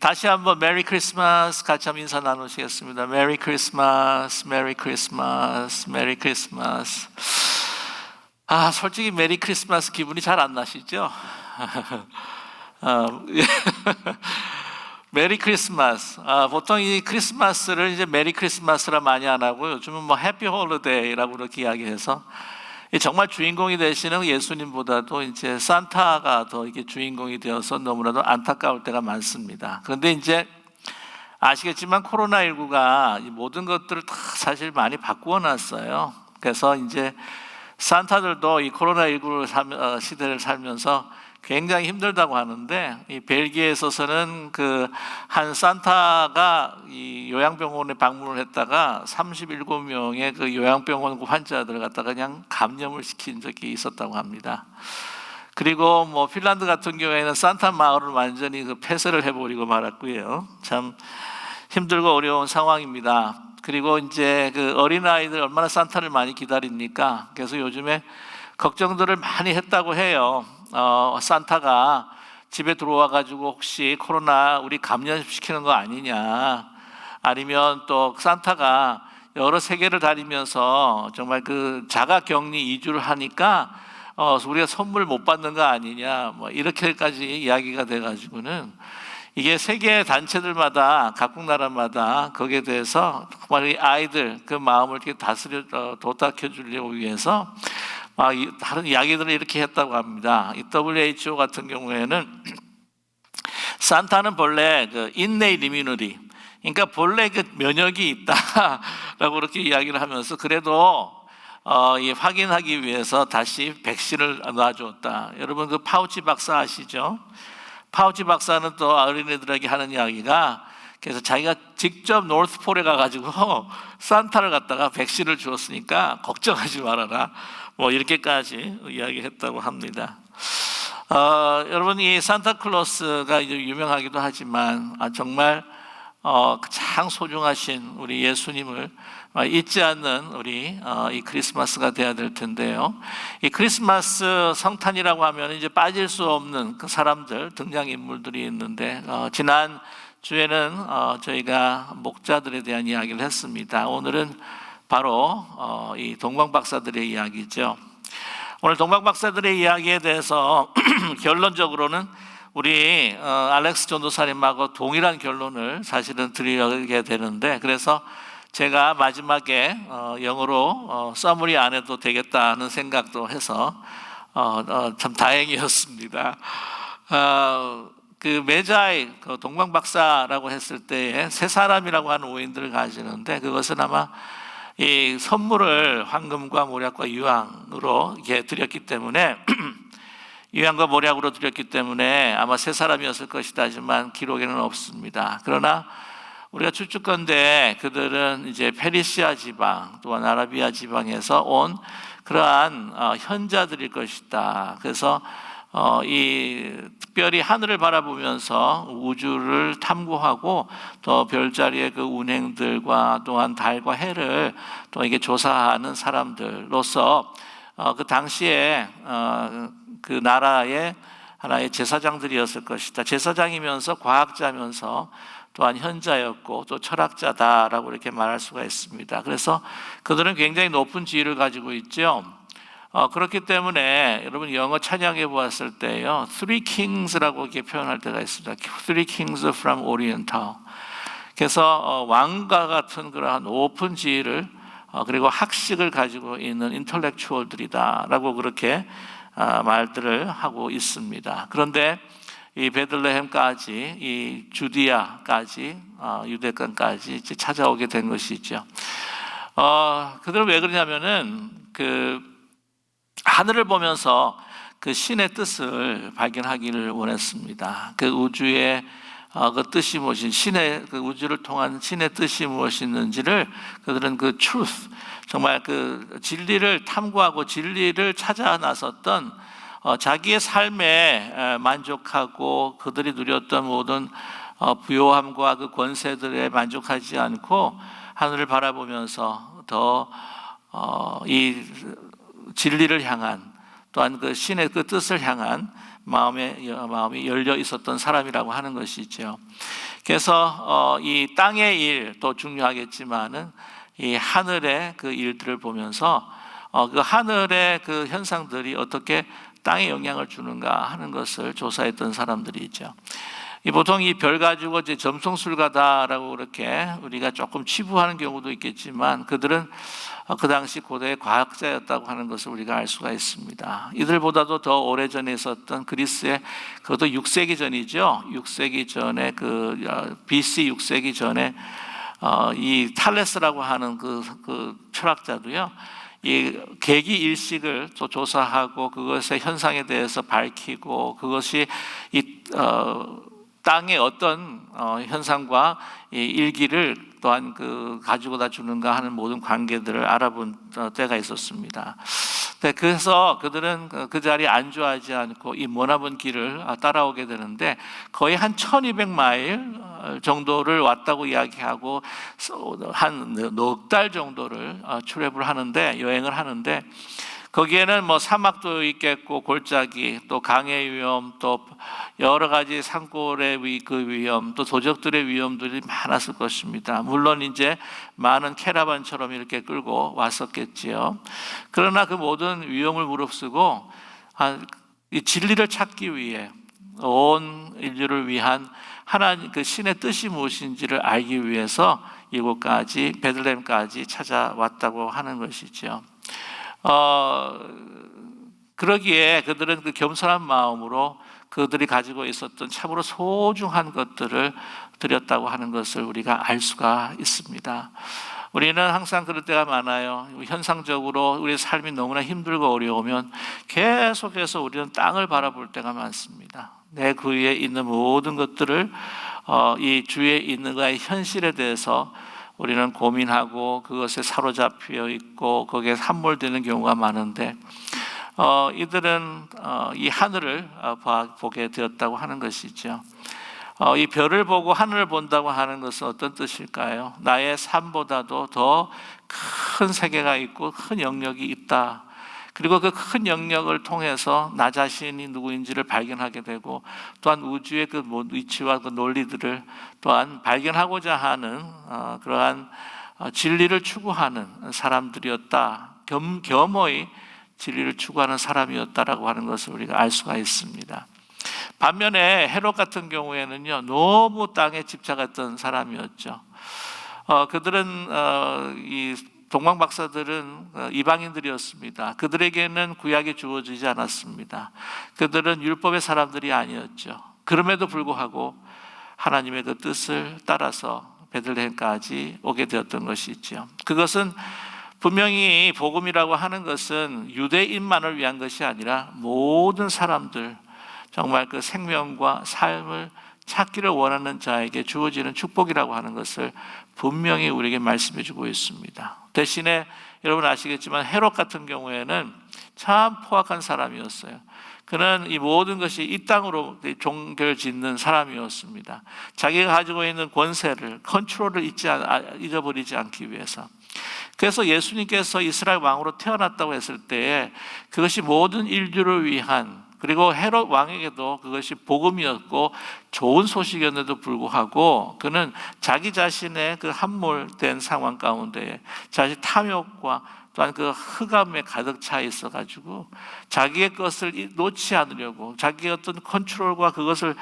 다시 한번 메리 크리스마스 같이 한번 인사 나누시겠습니다. 메리 크리스마스, 메리 크리스마스, 메리 크리스마스. 아, 솔직히 메리 크리스마스 기분이 잘 안 나시죠? 아, 메리 크리스마스. 아, 보통 이 크리스마스를 이제 메리 크리스마스라 많이 안 하고 요즘은 뭐 해피 홀리데이라고 그렇게 이야기해서 정말 주인공이 되시는 예수님보다도 이제 산타가 더 이게 주인공이 되어서 너무나도 안타까울 때가 많습니다. 그런데 이제 아시겠지만 코로나19가 모든 것들을 다 사실 많이 바꾸어 놨어요. 그래서 이제 산타들도 이 코로나19 어, 시대를 살면서 굉장히 힘들다고 하는데 이 벨기에에 있어서는 그 한 산타가 이 요양병원에 방문을 했다가 37명의 그 요양병원 환자들을 갖다가 그냥 감염을 시킨 적이 있었다고 합니다. 그리고 뭐 핀란드 같은 경우에는 산타 마을을 완전히 그 폐쇄를 해버리고 말았고요. 참 힘들고 어려운 상황입니다. 그리고 이제 그 어린아이들 얼마나 산타를 많이 기다립니까? 그래서 요즘에 걱정들을 많이 했다고 해요. 어, 산타가 집에 들어와 가지고 혹시 코로나 우리 감염시키는 거 아니냐. 아니면 또 산타가 여러 세계를 다니면서 정말 그 자가 격리 이주를 하니까 어, 우리가 선물 못 받는 거 아니냐. 뭐 이렇게까지 이야기가 돼 가지고는 이게 세계 단체들마다 각국 나라마다 거기에 대해서 정말 아이들 그 마음을 이렇게 다스려 어, 도닥여 주려고 위해서 아, 다른 이야기들을 이렇게 했다고 합니다. 이 WHO 같은 경우에는 산타는 본래 그 인네이 리뮤너리 그러니까 본래 그 면역이 있다라고 그렇게 이야기를 하면서 그래도 어, 이 확인하기 위해서 다시 백신을 놔주었다. 여러분 그 파우치 박사 아시죠? 파우치 박사는 또 어린이들에게 하는 이야기가 그래서 자기가 직접 노스폴에 가가지고 산타를 갖다가 백신을 주었으니까 걱정하지 말아라. 뭐 이렇게까지 이야기했다고 합니다. 어, 여러분 이 산타클로스가 유명하기도 하지만 아, 정말 어, 가장 소중하신 우리 예수님을 잊지 않는 우리 어, 이 크리스마스가 되어야 될 텐데요. 이 크리스마스 성탄이라고 하면 이제 빠질 수 없는 그 사람들 등장 인물들이 있는데 어, 지난 주에는 어, 저희가 목자들에 대한 이야기를 했습니다. 오늘은 바로 어, 이 동방 박사들의 이야기죠. 오늘 동방 박사들의 이야기에 대해서 결론적으로는 우리 어, 알렉스 전도사님하고 동일한 결론을 사실은 드리게 되는데 그래서 제가 마지막에 어, 영어로 써머리 안 해도 되겠다는 생각도 해서 참 다행이었습니다. 그 메자이 그 동방 박사라고 했을 때에 세 사람이라고 하는 오인들을 가지는데 그것은 아마 이 선물을 황금과 모략과 유황으로 이렇게 드렸기 때문에 유황과 모략으로 드렸기 때문에 아마 세 사람이었을 것이다 하지만 기록에는 없습니다. 그러나 우리가 추측건데 그들은 이제 페리시아 지방 또한 아라비아 지방에서 온 그러한 어, 현자들일 것이다. 그래서 어, 이 특별히 하늘을 바라보면서 우주를 탐구하고 또 별자리의 그 운행들과 또한 달과 해를 또 이게 조사하는 사람들로서 어, 그 당시에 어, 그 나라의 하나의 제사장들이었을 것이다. 제사장이면서 과학자면서 또한 현자였고 또 철학자다라고 이렇게 말할 수가 있습니다. 그래서 그들은 굉장히 높은 지위를 가지고 있죠. 어, 그렇기 때문에 여러분 영어 찬양해 보았을 때요, Three Kings라고 이렇게 표현할 때가 있습니다. Three Kings from Oriental. 그래서 어, 왕과 같은 그러한 오픈 지위를 어, 그리고 학식을 가지고 있는 인텔렉추얼들이다라고 그렇게 어, 말들을 하고 있습니다. 그런데 이 베들레헴까지 이 주디아까지 어, 유대권까지 찾아오게 된 것이죠. 어, 그들은 왜 그러냐면은 그 하늘을 보면서 그 신의 뜻을 발견하기를 원했습니다. 그 우주의 어, 그 뜻이 무엇인 신의 그 우주를 통한 신의 뜻이 무엇이있는지를 그들은 그 truth 정말 그 진리를 탐구하고 진리를 찾아 나섰던 어, 자기의 삶에 만족하고 그들이 누렸던 모든 어, 부요함과 그 권세들에 만족하지 않고 하늘을 바라보면서 더이 진리를 향한 또한 그 신의 그 뜻을 향한 마음에 마음이 열려 있었던 사람이라고 하는 것이죠. 그래서 어, 이 땅의 일도 중요하겠지만은 이 하늘의 그 일들을 보면서 어, 그 하늘의 그 현상들이 어떻게 땅에 영향을 주는가 하는 것을 조사했던 사람들이 있죠. 이 보통 이 별 가지고 이제 점성술가다라고 그렇게 우리가 조금 치부하는 경우도 있겠지만 그들은 어, 그 당시 고대 과학자였다고 하는 것을 우리가 알 수가 있습니다. 이들보다도 더 오래 전에 있었던 그리스의 그것도 6세기 전이죠. 6세기 전에 그 어, BC 6세기 전에 어, 이 탈레스라고 하는 그, 그 철학자도요. 이 계기 일식을 또 조사하고 그것의 현상에 대해서 밝히고 그것이 이 어, 땅의 어떤 어, 현상과 이 일기를 또한 그 가지고다 주는가 하는 모든 관계들을 알아본 어, 때가 있었습니다. 네, 그래서 그들은 그, 그 자리에 안주하지 않고 이 머나먼 길을 아, 따라오게 되는데 거의 한 1200마일 어, 정도를 왔다고 이야기하고 한 넉 달 정도를 어, 출입을 하는데 여행을 하는데 거기에는 뭐 사막도 있겠고 골짜기 또 강의 위험 또 여러 가지 산골의 위, 그 위험 또 도적들의 위험들이 많았을 것입니다. 물론 이제 많은 캐라반처럼 이렇게 끌고 왔었겠지요. 그러나 그 모든 위험을 무릅쓰고 이 진리를 찾기 위해 온 인류를 위한 하나님 그 신의 뜻이 무엇인지를 알기 위해서 이곳까지 베들레헴까지 찾아왔다고 하는 것이죠. 어, 그러기에 그들은 그 겸손한 마음으로 그들이 가지고 있었던 참으로 소중한 것들을 드렸다고 하는 것을 우리가 알 수가 있습니다. 우리는 항상 그럴 때가 많아요. 현상적으로 우리 삶이 너무나 힘들고 어려우면 계속해서 우리는 땅을 바라볼 때가 많습니다. 내 그 위에 있는 모든 것들을 어, 이 주위에 있는 것의 현실에 대해서 우리는 고민하고 그것에 사로잡혀 있고 거기에 함몰되는 경우가 많은데 어, 이들은 어, 이 하늘을 어, 보게 되었다고 하는 것이죠. 어, 이 별을 보고 하늘을 본다고 하는 것은 어떤 뜻일까요? 나의 삶보다도 더 큰 세계가 있고 큰 영역이 있다. 그리고 그 큰 영역을 통해서 나 자신이 누구인지를 발견하게 되고 또한 우주의 그 위치와 그 논리들을 또한 발견하고자 하는 어, 그러한 어, 진리를 추구하는 사람들이었다. 겸, 겸허히 진리를 추구하는 사람이었다라고 하는 것을 우리가 알 수가 있습니다. 반면에 헤롯 같은 경우에는요 너무 땅에 집착했던 사람이었죠. 어, 그들은 어, 이 동방 박사들은 어, 이방인들이었습니다. 그들에게는 구약이 주어지지 않았습니다. 그들은 율법의 사람들이 아니었죠. 그럼에도 불구하고 하나님의 그 뜻을 따라서 베들레헴까지 오게 되었던 것이죠. 그것은 분명히 복음이라고 하는 것은 유대인만을 위한 것이 아니라 모든 사람들 정말 그 생명과 삶을 찾기를 원하는 자에게 주어지는 축복이라고 하는 것을 분명히 우리에게 말씀해 주고 있습니다. 대신에 여러분 아시겠지만 헤롯 같은 경우에는 참 포악한 사람이었어요. 그는 이 모든 것이 이 땅으로 종결 짓는 사람이었습니다. 자기가 가지고 있는 권세를 컨트롤을 잊지 아, 잊어버리지 않기 위해서. 그래서 예수님께서 이스라엘 왕으로 태어났다고 했을 때 그것이 모든 인류를 위한 그리고 헤롯 왕에게도 그것이 복음이었고 좋은 소식이었는데도 불구하고 그는 자기 자신의 그 함몰된 상황 가운데 자신 탐욕과 또한 그 흑암에 가득 차 있어 가지고 자기의 것을 놓지 않으려고 자기의 어떤 컨트롤과 그것을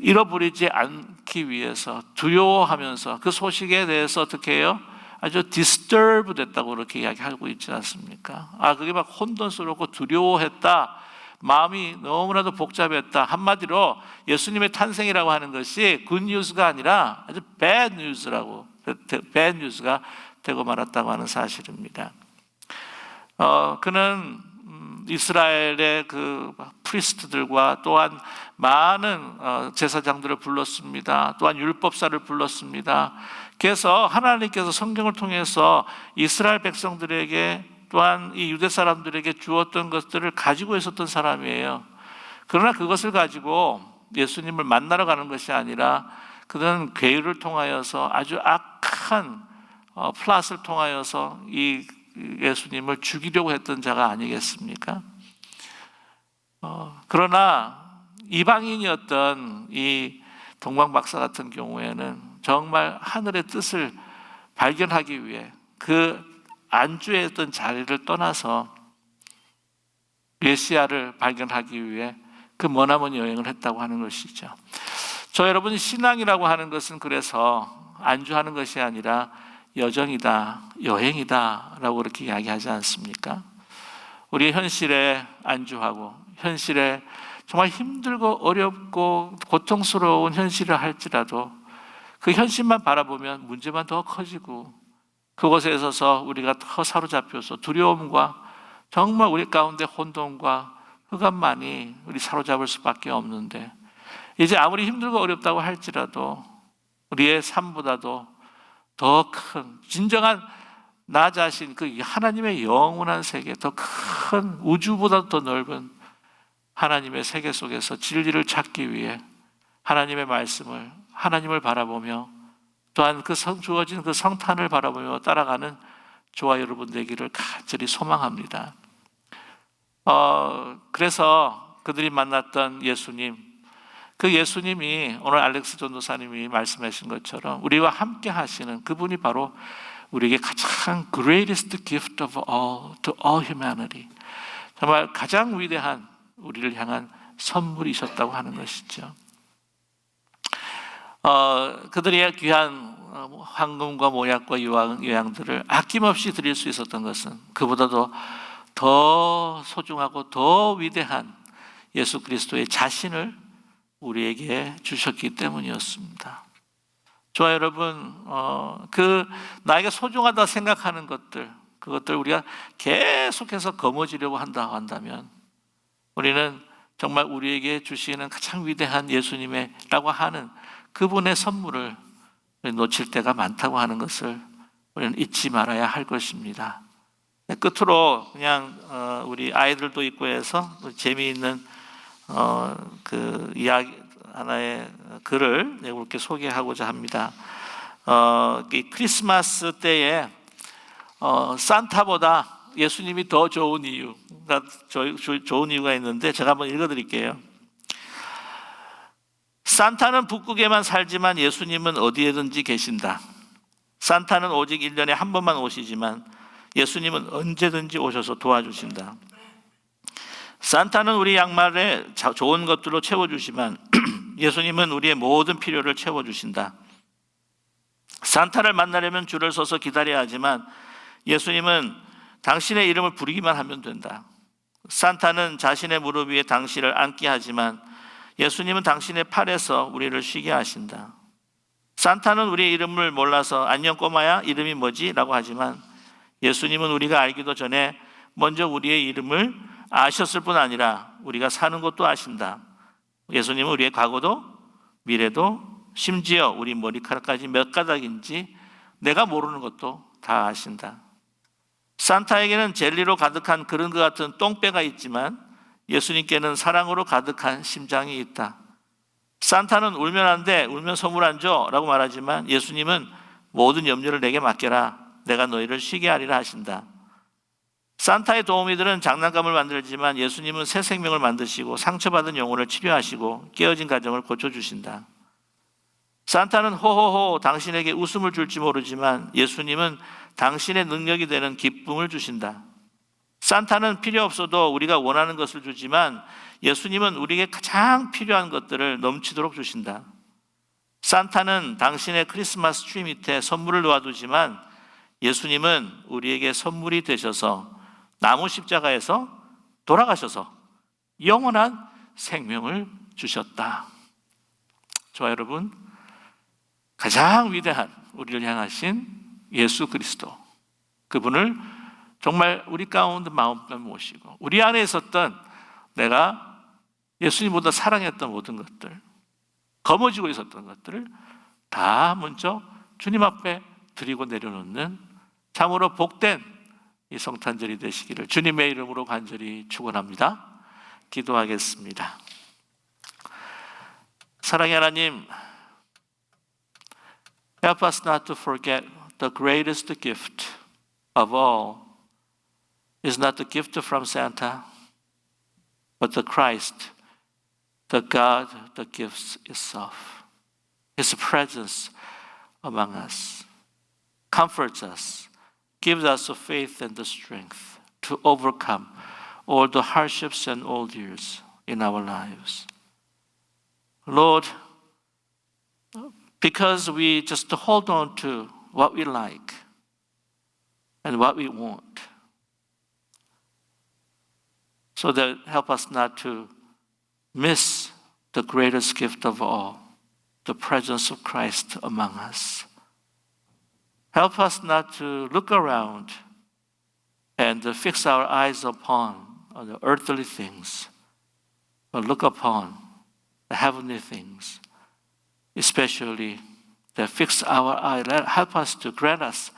잃어버리지 않기 위해서 두려워하면서 그 소식에 대해서 어떻게 해요? 아주 디스터브 됐다고 그렇게 이야기하고 있지 않습니까? 아, 그게 막 혼돈스럽고 두려워했다. 마음이 너무나도 복잡했다. 한마디로 예수님의 탄생이라고 하는 것이 굿 뉴스가 아니라 아주 배드 뉴스라고 배드 뉴스가 되고 말았다고 하는 사실입니다. 어, 그는 음, 이스라엘의 그 프리스트들과 또한 많은 어, 제사장들을 불렀습니다. 또한 율법사를 불렀습니다. 그래서 하나님께서 성경을 통해서 이스라엘 백성들에게 또한 이 유대 사람들에게 주었던 것들을 가지고 있었던 사람이에요. 그러나 그것을 가지고 예수님을 만나러 가는 것이 아니라 그는 괴유를 통하여서 아주 악한 어, 플랫을 통하여서 이 예수님을 죽이려고 했던 자가 아니겠습니까? 어, 그러나 이방인이었던 이 동방 박사 같은 경우에는 정말 하늘의 뜻을 발견하기 위해 그 안주에 있던 자리를 떠나서 메시아를 발견하기 위해 그 머나먼 여행을 했다고 하는 것이죠. 저 여러분 신앙이라고 하는 것은 그래서 안주하는 것이 아니라 여정이다, 여행이다라고 그렇게 이야기하지 않습니까? 우리 현실에 안주하고 현실에 정말 힘들고 어렵고 고통스러운 현실을 할지라도 그 현실만 바라보면 문제만 더 커지고 그곳에 있어서 우리가 더 사로잡혀서 두려움과 정말 우리 가운데 혼돈과 흑암만이 우리 사로잡을 수밖에 없는데 이제 아무리 힘들고 어렵다고 할지라도 우리의 삶보다도 더 큰 진정한 나 자신 그 하나님의 영원한 세계 더 큰 우주보다 더 넓은 하나님의 세계 속에서 진리를 찾기 위해 하나님의 말씀을 하나님을 바라보며 또한 그성 주어진 그 성탄을 바라보며 따라가는 저와 여러분 되기를 간절히 소망합니다. 어, 그래서 그들이 만났던 예수님, 그 예수님이 오늘 알렉스 전도사님이 말씀하신 것처럼 우리와 함께 하시는 그분이 바로 우리에게 가장 greatest gift of all to all humanity. 정말 가장 위대한 우리를 향한 선물이셨다고 하는 것이죠. 어, 그들의 귀한 어, 황금과 모약과 유황, 유양들을 아낌없이 드릴 수 있었던 것은 그보다도 더 소중하고 더 위대한 예수 그리스도의 자신을 우리에게 주셨기 때문이었습니다. 저와 여러분, 어, 그 나에게 소중하다 생각하는 것들, 그것들 우리가 계속해서 거머쥐려고 한다 한다면 우리는 정말 우리에게 주시는 가장 위대한 예수님의라고 하는 그분의 선물을 놓칠 때가 많다고 하는 것을 우리는 잊지 말아야 할 것입니다. 끝으로 그냥 어, 우리 아이들도 있고 해서 재미있는 어, 그 이야기 하나의 글을 이렇게 소개하고자 합니다. 어, 크리스마스 때에 산타보다 예수님이 더 좋은 이유가 좋은 이유가 있는데 제가 한번 읽어드릴게요. 산타는 북극에만 살지만 예수님은 어디에든지 계신다. 산타는 오직 1년에 한 번만 오시지만 예수님은 언제든지 오셔서 도와주신다. 산타는 우리 양말에 좋은 것들로 채워주시만 예수님은 우리의 모든 필요를 채워주신다. 산타를 만나려면 줄을 서서 기다려야 하지만 예수님은 당신의 이름을 부르기만 하면 된다. 산타는 자신의 무릎 위에 당신을 앉게 하지만 예수님은 당신의 팔에서 우리를 쉬게 하신다. 산타는 우리의 이름을 몰라서 안녕 꼬마야 이름이 뭐지? 라고 하지만 예수님은 우리가 알기도 전에 먼저 우리의 이름을 아셨을 뿐 아니라 우리가 사는 것도 아신다. 예수님은 우리의 과거도 미래도 심지어 우리 머리카락까지 몇 가닥인지 내가 모르는 것도 다 아신다. 산타에게는 젤리로 가득한 그런 것 같은 똥배가 있지만 예수님께는 사랑으로 가득한 심장이 있다. 산타는 울면 안 돼, 울면 선물 안 줘 라고 말하지만 예수님은 모든 염려를 내게 맡겨라. 내가 너희를 쉬게 하리라 하신다. 산타의 도우미들은 장난감을 만들지만 예수님은 새 생명을 만드시고 상처받은 영혼을 치료하시고 깨어진 가정을 고쳐주신다. 산타는 호호호 당신에게 웃음을 줄지 모르지만 예수님은 당신의 능력이 되는 기쁨을 주신다. 산타는 필요 없어도 우리가 원하는 것을 주지만 예수님은 우리에게 가장 필요한 것들을 넘치도록 주신다. 산타는 당신의 크리스마스 트리 밑에 선물을 놓아두지만 예수님은 우리에게 선물이 되셔서 나무 십자가에서 돌아가셔서 영원한 생명을 주셨다. 저와 여러분, 가장 위대한 우리를 향하신 예수 그리스도 그분을 정말 우리 가운데 마음껏 모시고 우리 안에 있었던 내가 예수님보다 사랑했던 모든 것들 거머쥐고 있었던 것들을 다 먼저 주님 앞에 드리고 내려놓는 참으로 복된 이 성탄절이 되시기를 주님의 이름으로 간절히 축원합니다. 기도하겠습니다. 사랑의 하나님, help us not to forget the greatest gift of all is not the gift from Santa, but the Christ, the God that gives itself. His presence among us, comforts us, gives us the faith and the strength to overcome all the hardships and ordeals in our lives. Lord, because we just hold on to what we like and what we want. So that help us not to miss the greatest gift of all, the presence of Christ among us. Help us not to look around and fix our eyes upon the earthly things, but look upon the heavenly things, especially that fix our eye. Help us to grant us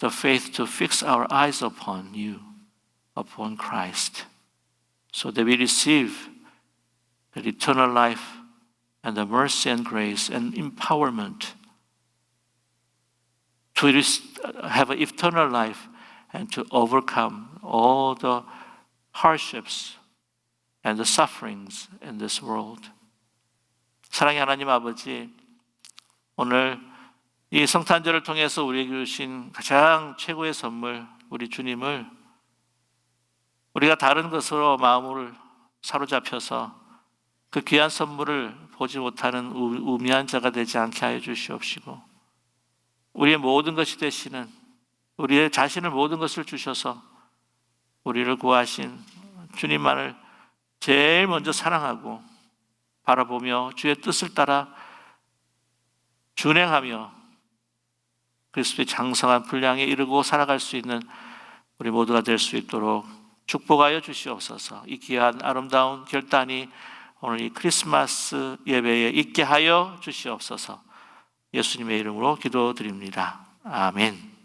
the faith to fix our eyes upon you, upon Christ, so that we receive the eternal life and the mercy and grace and empowerment to have an eternal life and to overcome all the hardships and the sufferings in this world. 사랑의 하나님 아버지, 오늘 이 성탄절을 통해서 우리에게 주신 가장 최고의 선물, 우리 주님을 우리가 다른 것으로 마음을 사로잡혀서 그 귀한 선물을 보지 못하는 우미한 자가 되지 않게 하여 주시옵시고, 우리의 모든 것이 되시는 우리의 자신을 모든 것을 주셔서 우리를 구하신 주님만을 제일 먼저 사랑하고 바라보며 주의 뜻을 따라 준행하며 그리스도의 장성한 분량에 이르고 살아갈 수 있는 우리 모두가 될 수 있도록 축복하여 주시옵소서. 이 귀한 아름다운 결단이 오늘 이 크리스마스 예배에 있게 하여 주시옵소서. 예수님의 이름으로 기도드립니다. 아멘.